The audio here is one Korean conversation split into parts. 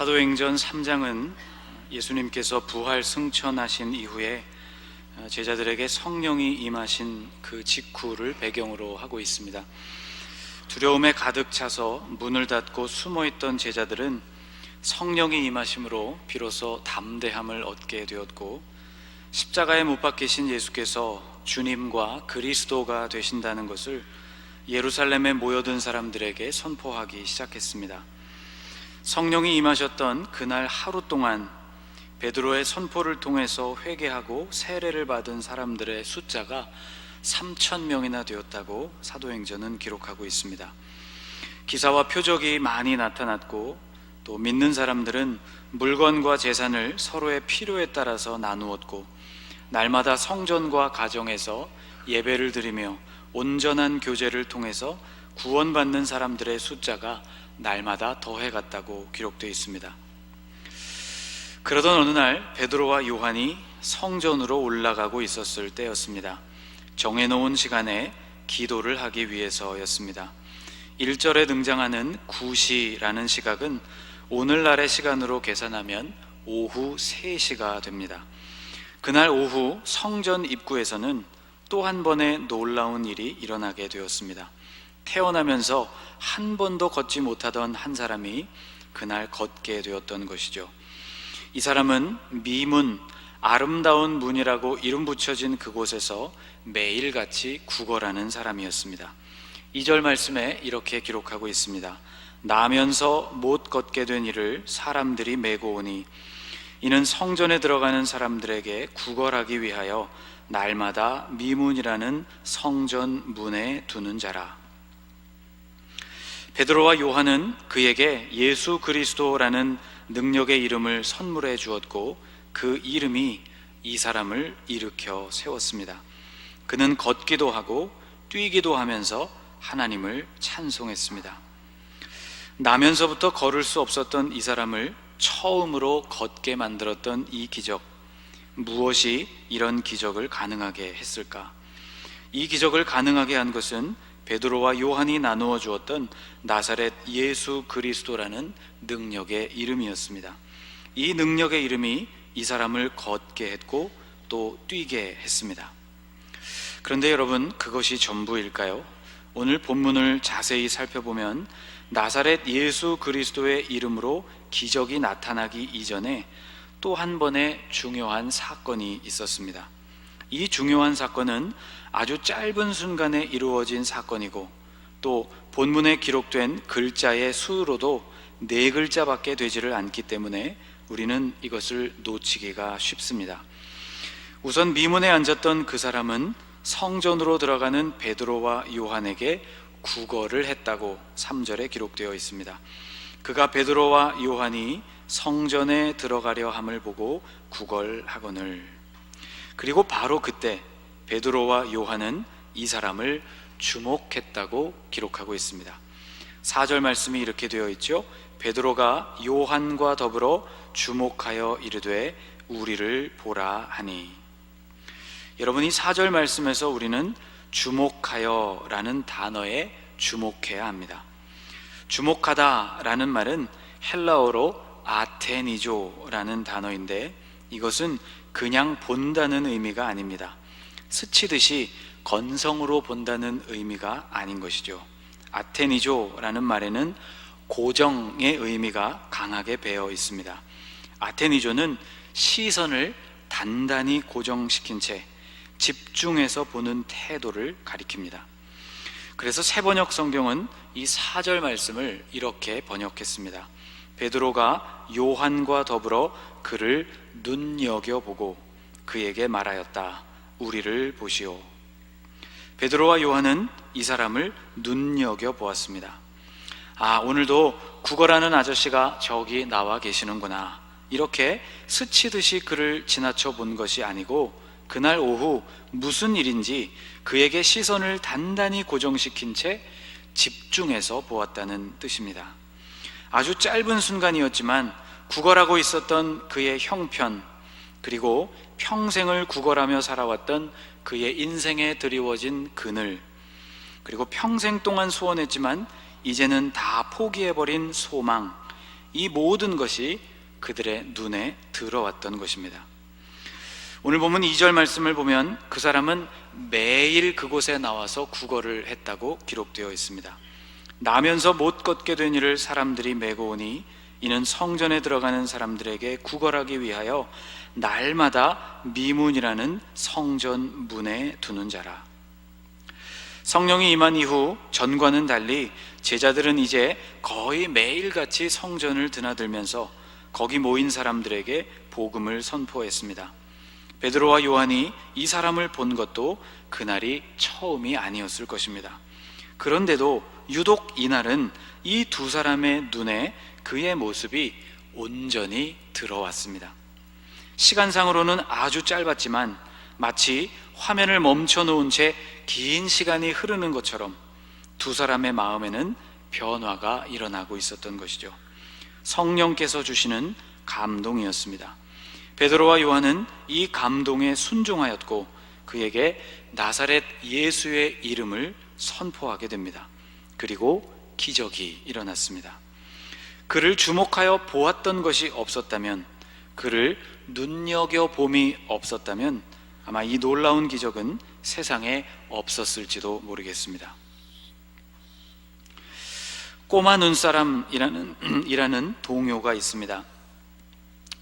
사도행전 3장은 예수님께서 부활 승천하신 이후에 제자들에게 성령이 임하신 그 직후를 배경으로 하고 있습니다. 두려움에 가득 차서 문을 닫고 숨어 있던 제자들은 성령이 임하심으로 비로소 담대함을 얻게 되었고 십자가에 못 박히신 예수께서 주님과 그리스도가 되신다는 것을 예루살렘에 모여든 사람들에게 선포하기 시작했습니다. 성령이 임하셨던 그날 하루 동안 베드로의 선포를 통해서 회개하고 세례를 받은 사람들의 숫자가 3천 명이나 되었다고 사도행전은 기록하고 있습니다. 기사와 표적이 많이 나타났고 또 믿는 사람들은 물건과 재산을 서로의 필요에 따라서 나누었고 날마다 성전과 가정에서 예배를 드리며 온전한 교제를 통해서 구원받는 사람들의 숫자가 날마다 더해갔다고 기록되어 있습니다. 그러던 어느 날 베드로와 요한이 성전으로 올라가고 있었을 때였습니다. 정해놓은 시간에 기도를 하기 위해서였습니다. 1절에 등장하는 구시라는 시각은 오늘날의 시간으로 계산하면 오후 3시가 됩니다. 그날 오후 성전 입구에서는 또 한 번의 놀라운 일이 일어나게 되었습니다. 태어나면서 한 번도 걷지 못하던 한 사람이 그날 걷게 되었던 것이죠. 이 사람은 미문, 아름다운 문이라고 이름 붙여진 그곳에서 매일같이 구걸하는 사람이었습니다. 2절 말씀에 이렇게 기록하고 있습니다. 나면서 못 걷게 된 이를 사람들이 메고 오니 이는 성전에 들어가는 사람들에게 구걸하기 위하여 날마다 미문이라는 성전 문에 두는 자라. 베드로와 요한은 그에게 예수 그리스도라는 능력의 이름을 선물해 주었고 그 이름이 이 사람을 일으켜 세웠습니다. 그는 걷기도 하고 뛰기도 하면서 하나님을 찬송했습니다. 나면서부터 걸을 수 없었던 이 사람을 처음으로 걷게 만들었던 이 기적. 무엇이 이런 기적을 가능하게 했을까? 이 기적을 가능하게 한 것은 베드로와 요한이 나누어 주었던 나사렛 예수 그리스도라는 능력의 이름이었습니다. 이 능력의 이름이 이 사람을 걷게 했고 또 뛰게 했습니다. 그런데 여러분, 그것이 전부일까요? 오늘 본문을 자세히 살펴보면 나사렛 예수 그리스도의 이름으로 기적이 나타나기 이전에 또 한 번의 중요한 사건이 있었습니다. 이 중요한 사건은 아주 짧은 순간에 이루어진 사건이고 또 본문에 기록된 글자의 수로도 네 글자밖에 되지를 않기 때문에 우리는 이것을 놓치기가 쉽습니다. 우선 미문에 앉았던 그 사람은 성전으로 들어가는 베드로와 요한에게 구걸을 했다고 3절에 기록되어 있습니다. 그가 베드로와 요한이 성전에 들어가려 함을 보고 구걸하거늘 그리고 바로 그때 베드로와 요한은 이 사람을 주목했다고 기록하고 있습니다. 4절 말씀이 이렇게 되어 있죠. 베드로가 요한과 더불어 주목하여 이르되 우리를 보라 하니 여러분 이 4절 말씀에서 우리는 주목하여라는 단어에 주목해야 합니다. 주목하다라는 말은 헬라어로 아테니조라는 단어인데 이것은 그냥 본다는 의미가 아닙니다. 스치듯이 건성으로 본다는 의미가 아닌 것이죠. 아테니조라는 말에는 고정의 의미가 강하게 배어 있습니다. 아테니조는 시선을 단단히 고정시킨 채 집중해서 보는 태도를 가리킵니다. 그래서 세번역 성경은 이 4절 말씀을 이렇게 번역했습니다. 베드로가 요한과 더불어 그를 눈여겨보고 그에게 말하였다. 우리를 보시오. 베드로와 요한은 이 사람을 눈여겨 보았습니다. 아, 오늘도 구걸하는 아저씨가 저기 나와 계시는구나. 이렇게 스치듯이 그를 지나쳐 본 것이 아니고 그날 오후 무슨 일인지 그에게 시선을 단단히 고정시킨 채 집중해서 보았다는 뜻입니다. 아주 짧은 순간이었지만 구걸하고 있었던 그의 형편, 그리고 평생을 구걸하며 살아왔던 그의 인생에 드리워진 그늘, 그리고 평생 동안 소원했지만 이제는 다 포기해버린 소망, 이 모든 것이 그들의 눈에 들어왔던 것입니다. 오늘 보면 2절 말씀을 보면 그 사람은 매일 그곳에 나와서 구걸을 했다고 기록되어 있습니다. 나면서 못 걷게 된 이를 사람들이 메고 오니 이는 성전에 들어가는 사람들에게 구걸하기 위하여 날마다 미문이라는 성전 문에 두는 자라. 성령이 임한 이후 전과는 달리 제자들은 이제 거의 매일같이 성전을 드나들면서 거기 모인 사람들에게 복음을 선포했습니다. 베드로와 요한이 이 사람을 본 것도 그날이 처음이 아니었을 것입니다. 그런데도 유독 이날은 이 두 사람의 눈에 그의 모습이 온전히 들어왔습니다. 시간상으로는 아주 짧았지만 마치 화면을 멈춰 놓은 채 긴 시간이 흐르는 것처럼 두 사람의 마음에는 변화가 일어나고 있었던 것이죠. 성령께서 주시는 감동이었습니다. 베드로와 요한은 이 감동에 순종하였고 그에게 나사렛 예수의 이름을 선포하게 됩니다. 그리고 기적이 일어났습니다. 그를 주목하여 보았던 것이 없었다면, 그를 눈여겨 봄이 없었다면, 아마 이 놀라운 기적은 세상에 없었을지도 모르겠습니다. 꼬마 눈사람이라는 이라는 동요가 있습니다.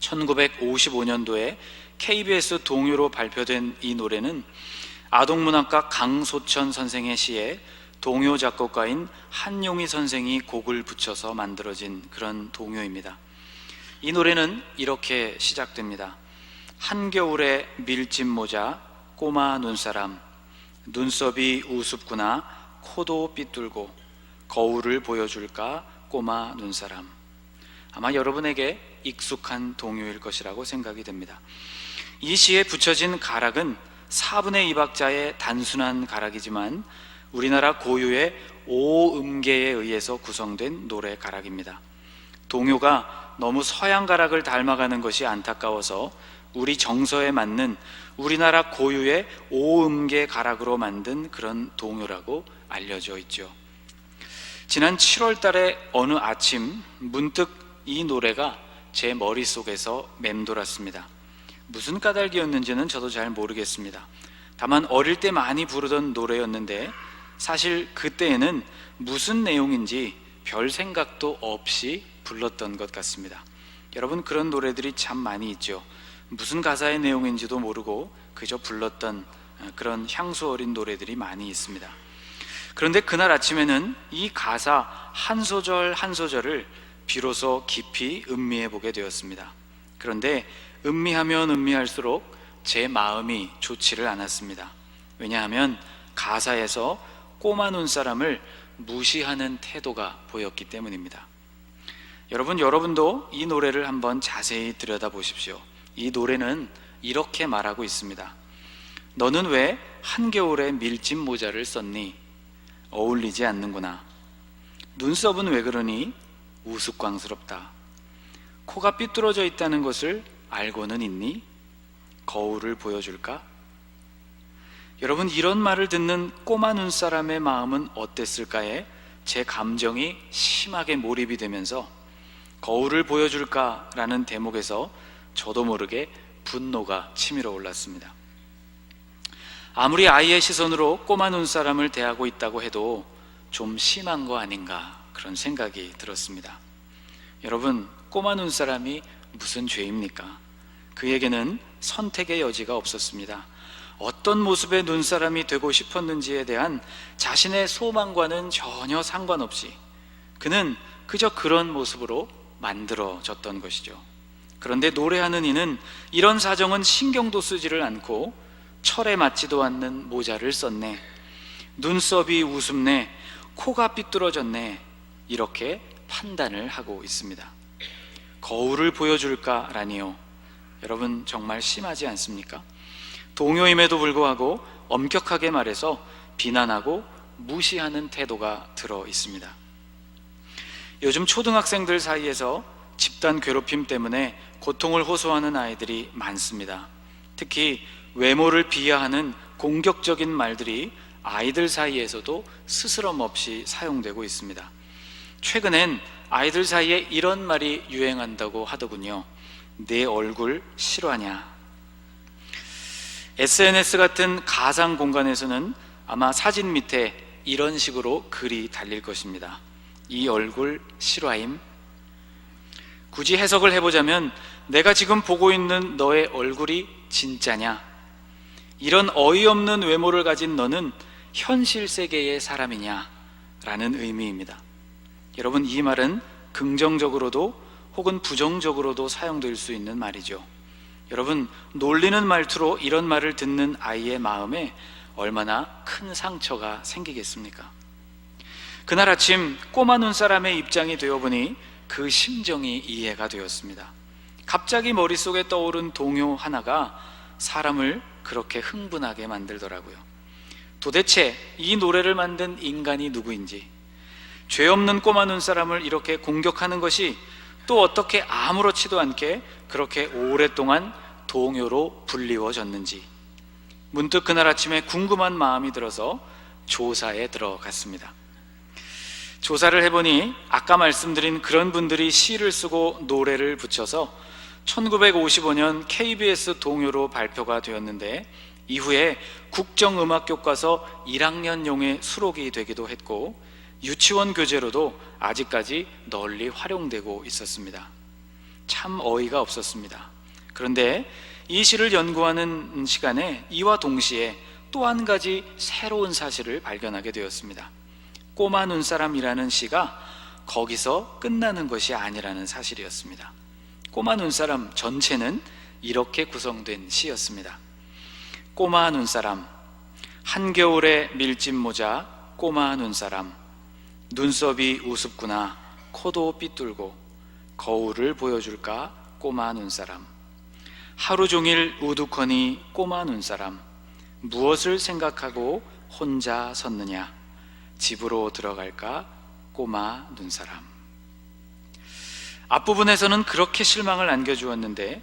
1955년도에 KBS 동요로 발표된 이 노래는 아동문학가 강소천 선생의 시에 동요 작곡가인 한용희 선생이 곡을 붙여서 만들어진 그런 동요입니다. 이 노래는 이렇게 시작됩니다. 한겨울에 밀짚 모자 꼬마 눈사람 눈썹이 우습구나 코도 삐뚤고 거울을 보여줄까 꼬마 눈사람 아마 여러분에게 익숙한 동요일 것이라고 생각이 됩니다. 이 시에 붙여진 가락은 4분의 2박자의 단순한 가락이지만 우리나라 고유의 오음계에 의해서 구성된 노래 가락입니다. 동요가 너무 서양 가락을 닮아가는 것이 안타까워서 우리 정서에 맞는 우리나라 고유의 오음계 가락으로 만든 그런 동요라고 알려져 있죠. 지난 7월 달에 어느 아침 문득 이 노래가 제 머릿속에서 맴돌았습니다. 무슨 까닭이었는지는 저도 잘 모르겠습니다. 다만 어릴 때 많이 부르던 노래였는데 사실 그때에는 무슨 내용인지 별 생각도 없이 불렀던 것 같습니다. 여러분 그런 노래들이 참 많이 있죠. 무슨 가사의 내용인지도 모르고 그저 불렀던 그런 향수 어린 노래들이 많이 있습니다. 그런데 그날 아침에는 이 가사 한 소절 한 소절을 비로소 깊이 음미해 보게 되었습니다. 그런데 음미하면 음미할수록 제 마음이 좋지를 않았습니다. 왜냐하면 가사에서 꼬마 눈 사람을 무시하는 태도가 보였기 때문입니다. 여러분, 여러분도 이 노래를 한번 자세히 들여다보십시오. 이 노래는 이렇게 말하고 있습니다. 너는 왜 한겨울에 밀짚 모자를 썼니? 어울리지 않는구나. 눈썹은 왜 그러니? 우스꽝스럽다. 코가 삐뚤어져 있다는 것을 알고는 있니? 거울을 보여줄까? 여러분, 이런 말을 듣는 꼬마 눈사람의 마음은 어땠을까에 제 감정이 심하게 몰입이 되면서 거울을 보여줄까라는 대목에서 저도 모르게 분노가 치밀어 올랐습니다. 아무리 아이의 시선으로 꼬마 눈사람을 대하고 있다고 해도 좀 심한 거 아닌가 그런 생각이 들었습니다. 여러분, 꼬마 눈사람이 무슨 죄입니까? 그에게는 선택의 여지가 없었습니다. 어떤 모습의 눈사람이 되고 싶었는지에 대한 자신의 소망과는 전혀 상관없이 그는 그저 그런 모습으로 만들어졌던 것이죠. 그런데 노래하는 이는 이런 사정은 신경도 쓰지를 않고 철에 맞지도 않는 모자를 썼네. 눈썹이 우습네. 코가 삐뚤어졌네. 이렇게 판단을 하고 있습니다. 거울을 보여줄까라니요. 여러분 정말 심하지 않습니까? 동요임에도 불구하고 엄격하게 말해서 비난하고 무시하는 태도가 들어 있습니다. 요즘 초등학생들 사이에서 집단 괴롭힘 때문에 고통을 호소하는 아이들이 많습니다. 특히 외모를 비하하는 공격적인 말들이 아이들 사이에서도 스스럼 없이 사용되고 있습니다. 최근엔 아이들 사이에 이런 말이 유행한다고 하더군요. 내 얼굴 싫어하냐? SNS 같은 가상 공간에서는 아마 사진 밑에 이런 식으로 글이 달릴 것입니다. 이 얼굴 싫어임? 굳이 해석을 해보자면 내가 지금 보고 있는 너의 얼굴이 진짜냐? 이런 어이없는 외모를 가진 너는 현실 세계의 사람이냐? 라는 의미입니다. 여러분, 이 말은 긍정적으로도 혹은 부정적으로도 사용될 수 있는 말이죠. 여러분, 놀리는 말투로 이런 말을 듣는 아이의 마음에 얼마나 큰 상처가 생기겠습니까? 그날 아침 꼬마 눈사람의 입장이 되어보니 그 심정이 이해가 되었습니다. 갑자기 머릿속에 떠오른 동요 하나가 사람을 그렇게 흥분하게 만들더라고요. 도대체 이 노래를 만든 인간이 누구인지, 죄 없는 꼬마 눈사람을 이렇게 공격하는 것이 또 어떻게 아무렇지도 않게 그렇게 오랫동안 동요로 불리워졌는지, 문득 그날 아침에 궁금한 마음이 들어서 조사에 들어갔습니다. 조사를 해보니 아까 말씀드린 그런 분들이 시를 쓰고 노래를 붙여서 1955년 KBS 동요로 발표가 되었는데 이후에 국정음악교과서 1학년용의 수록이 되기도 했고 유치원 교재로도 아직까지 널리 활용되고 있었습니다. 참 어이가 없었습니다. 그런데 이 시를 연구하는 시간에 이와 동시에 또 한 가지 새로운 사실을 발견하게 되었습니다. 꼬마 눈사람이라는 시가 거기서 끝나는 것이 아니라는 사실이었습니다. 꼬마 눈사람 전체는 이렇게 구성된 시였습니다. 꼬마 눈사람, 한겨울의 밀짚 모자, 꼬마 눈사람, 눈썹이 우습구나, 코도 삐뚤고, 거울을 보여줄까, 꼬마 눈사람. 하루 종일 우두커니 꼬마 눈사람, 무엇을 생각하고 혼자 섰느냐, 집으로 들어갈까, 꼬마 눈사람. 앞부분에서는 그렇게 실망을 안겨주었는데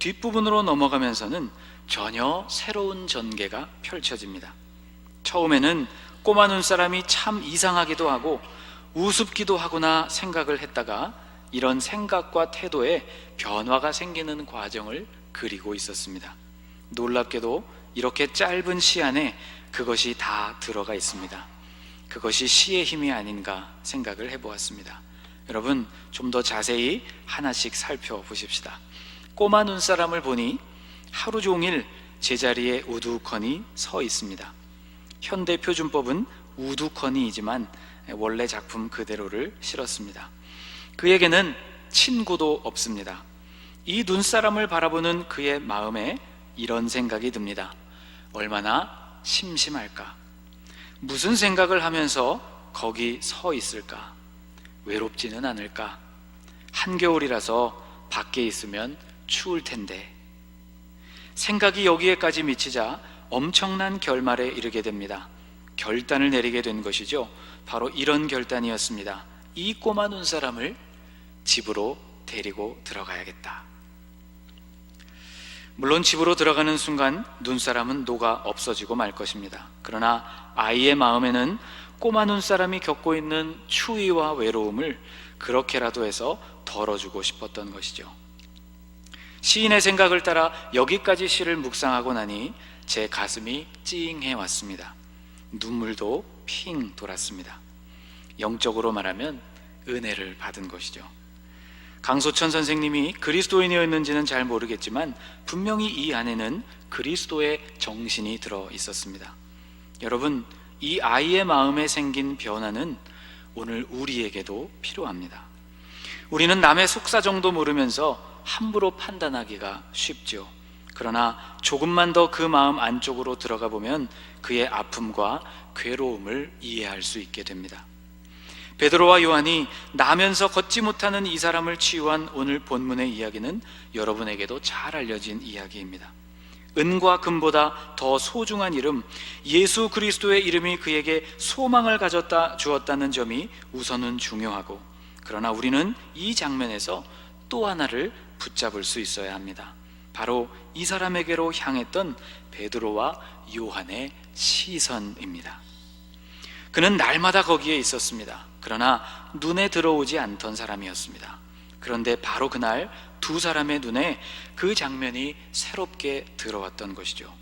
뒷부분으로 넘어가면서는 전혀 새로운 전개가 펼쳐집니다. 처음에는 꼬마 눈사람이 참 이상하기도 하고 우습기도 하구나 생각을 했다가 이런 생각과 태도에 변화가 생기는 과정을 그리고 있었습니다. 놀랍게도 이렇게 짧은 시 안에 그것이 다 들어가 있습니다. 그것이 시의 힘이 아닌가 생각을 해보았습니다. 여러분 좀 더 자세히 하나씩 살펴보십시다. 꼬마 눈사람을 보니 하루 종일 제자리에 우두커니 서 있습니다. 현대 표준법은 우두커니이지만 원래 작품 그대로를 실었습니다. 그에게는 친구도 없습니다. 이 눈사람을 바라보는 그의 마음에 이런 생각이 듭니다. 얼마나 심심할까? 무슨 생각을 하면서 거기 서 있을까? 외롭지는 않을까? 한겨울이라서 밖에 있으면 추울 텐데. 생각이 여기에까지 미치자 엄청난 결말에 이르게 됩니다. 결단을 내리게 된 것이죠. 바로 이런 결단이었습니다. 이 꼬마 눈 사람을 집으로 데리고 들어가야겠다. 물론 집으로 들어가는 순간 눈사람은 녹아 없어지고 말 것입니다. 그러나 아이의 마음에는 꼬마 눈사람이 겪고 있는 추위와 외로움을 그렇게라도 해서 덜어주고 싶었던 것이죠. 시인의 생각을 따라 여기까지 시를 묵상하고 나니 제 가슴이 찡해 왔습니다. 눈물도 핑 돌았습니다. 영적으로 말하면 은혜를 받은 것이죠. 강소천 선생님이 그리스도인이었는지는 잘 모르겠지만 분명히 이 안에는 그리스도의 정신이 들어 있었습니다. 여러분, 이 아이의 마음에 생긴 변화는 오늘 우리에게도 필요합니다. 우리는 남의 속사 정도 모르면서 함부로 판단하기가 쉽죠. 그러나 조금만 더 그 마음 안쪽으로 들어가 보면 그의 아픔과 괴로움을 이해할 수 있게 됩니다. 베드로와 요한이 나면서 걷지 못하는 이 사람을 치유한 오늘 본문의 이야기는 여러분에게도 잘 알려진 이야기입니다. 은과 금보다 더 소중한 이름 예수 그리스도의 이름이 그에게 소망을 가졌다 주었다는 점이 우선은 중요하고 그러나 우리는 이 장면에서 또 하나를 붙잡을 수 있어야 합니다. 바로 이 사람에게로 향했던 베드로와 요한의 시선입니다. 그는 날마다 거기에 있었습니다. 그러나 눈에 들어오지 않던 사람이었습니다. 그런데 바로 그날 두 사람의 눈에 그 장면이 새롭게 들어왔던 것이죠.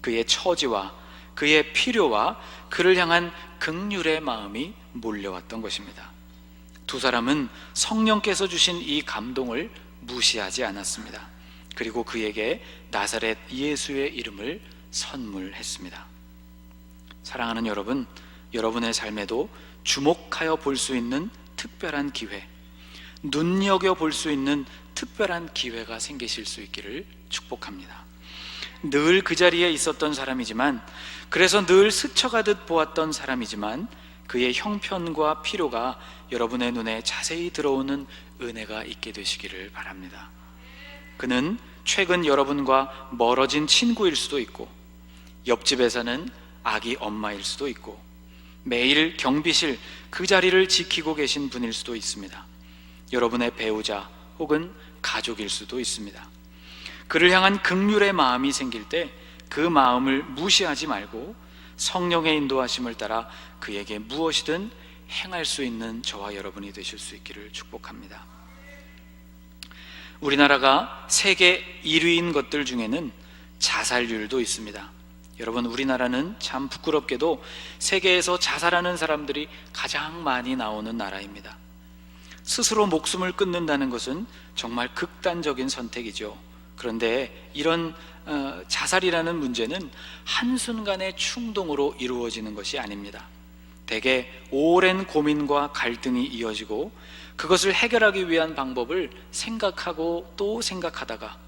그의 처지와 그의 필요와 그를 향한 극률의 마음이 몰려왔던 것입니다. 두 사람은 성령께서 주신 이 감동을 무시하지 않았습니다. 그리고 그에게 나사렛 예수의 이름을 선물했습니다. 사랑하는 여러분, 여러분의 삶에도 주목하여 볼 수 있는 특별한 기회, 눈여겨 볼 수 있는 특별한 기회가 생기실 수 있기를 축복합니다. 늘 그 자리에 있었던 사람이지만, 그래서 늘 스쳐가듯 보았던 사람이지만, 그의 형편과 필요가 여러분의 눈에 자세히 들어오는 은혜가 있게 되시기를 바랍니다. 그는 최근 여러분과 멀어진 친구일 수도 있고, 옆집에 사는 아기 엄마일 수도 있고, 매일 경비실 그 자리를 지키고 계신 분일 수도 있습니다. 여러분의 배우자 혹은 가족일 수도 있습니다. 그를 향한 극률의 마음이 생길 때 그 마음을 무시하지 말고 성령의 인도하심을 따라 그에게 무엇이든 행할 수 있는 저와 여러분이 되실 수 있기를 축복합니다. 우리나라가 세계 1위인 것들 중에는 자살률도 있습니다. 여러분, 우리나라는 참 부끄럽게도 세계에서 자살하는 사람들이 가장 많이 나오는 나라입니다. 스스로 목숨을 끊는다는 것은 정말 극단적인 선택이죠. 그런데 이런 어, 자살이라는 문제는 한순간의 충동으로 이루어지는 것이 아닙니다. 대개 오랜 고민과 갈등이 이어지고 그것을 해결하기 위한 방법을 생각하고 또 생각하다가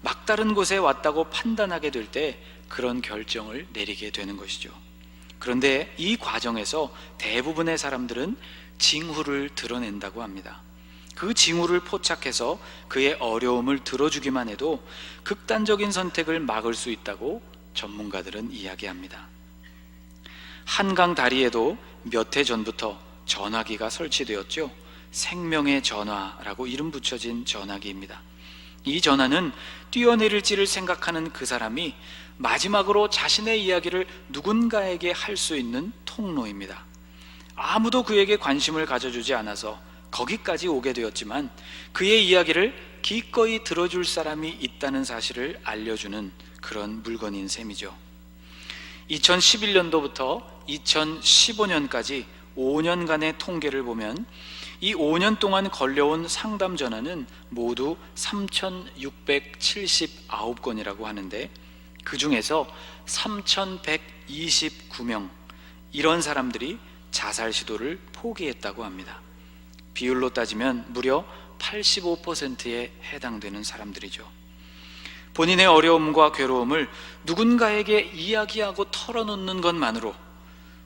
막다른 곳에 왔다고 판단하게 될 때 그런 결정을 내리게 되는 것이죠. 그런데 이 과정에서 대부분의 사람들은 징후를 드러낸다고 합니다. 그 징후를 포착해서 그의 어려움을 들어주기만 해도 극단적인 선택을 막을 수 있다고 전문가들은 이야기합니다. 한강 다리에도 몇 해 전부터 전화기가 설치되었죠. 생명의 전화라고 이름 붙여진 전화기입니다. 이 전화는 뛰어내릴지를 생각하는 그 사람이 마지막으로 자신의 이야기를 누군가에게 할 수 있는 통로입니다. 아무도 그에게 관심을 가져주지 않아서 거기까지 오게 되었지만 그의 이야기를 기꺼이 들어줄 사람이 있다는 사실을 알려주는 그런 물건인 셈이죠. 2011년도부터 2015년까지 5년간의 통계를 보면 이 5년 동안 걸려온 상담 전화는 모두 3,679건이라고 하는데 그 중에서 3,129명 이런 사람들이 자살 시도를 포기했다고 합니다. 비율로 따지면 무려 85%에 해당되는 사람들이죠. 본인의 어려움과 괴로움을 누군가에게 이야기하고 털어놓는 것만으로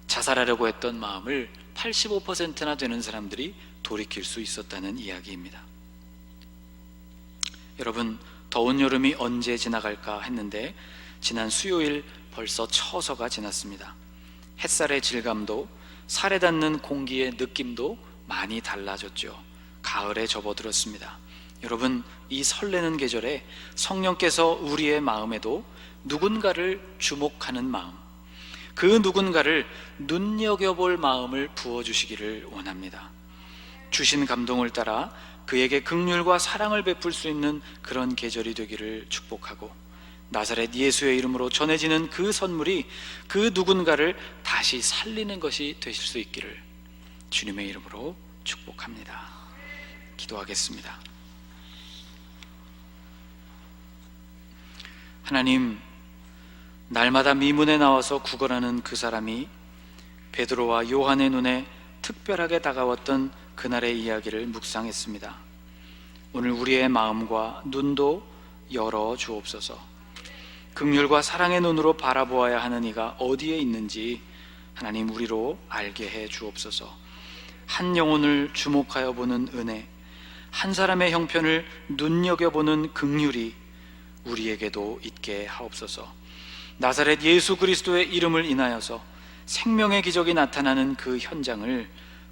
자살하려고 했던 마음을 85%나 되는 사람들이 돌이킬 수 있었다는 이야기입니다. 여러분, 더운 여름이 언제 지나갈까 했는데 지난 수요일 벌써 처서가 지났습니다. 햇살의 질감도 살에 닿는 공기의 느낌도 많이 달라졌죠. 가을에 접어들었습니다. 여러분, 이 설레는 계절에 성령께서 우리의 마음에도 누군가를 주목하는 마음, 그 누군가를 눈여겨볼 마음을 부어주시기를 원합니다. 주신 감동을 따라 그에게 극률과 사랑을 베풀 수 있는 그런 계절이 되기를 축복하고 나사렛 예수의 이름으로 전해지는 그 선물이 그 누군가를 다시 살리는 것이 되실 수 있기를 주님의 이름으로 축복합니다. 기도하겠습니다. 하나님, 날마다 미문에 나와서 구걸하는 그 사람이 베드로와 요한의 눈에 특별하게 다가왔던 그날의 이야기를 묵상했습니다. 오늘 우리의 마음과 눈도 열어 주옵소서. 극률과 사랑의 눈으로 바라보아야 하는 이가 어디에 있는지 하나님 우리로 알게 해 주옵소서. 한 영혼을 주목하여 보는 은혜, 한 사람의 형편을 눈여겨 보는 극률이 우리에게도 있게 하옵소서. 나사렛 예수 그리스도의 이름을 인하여서 생명의 기적이 나타나는 그 현장을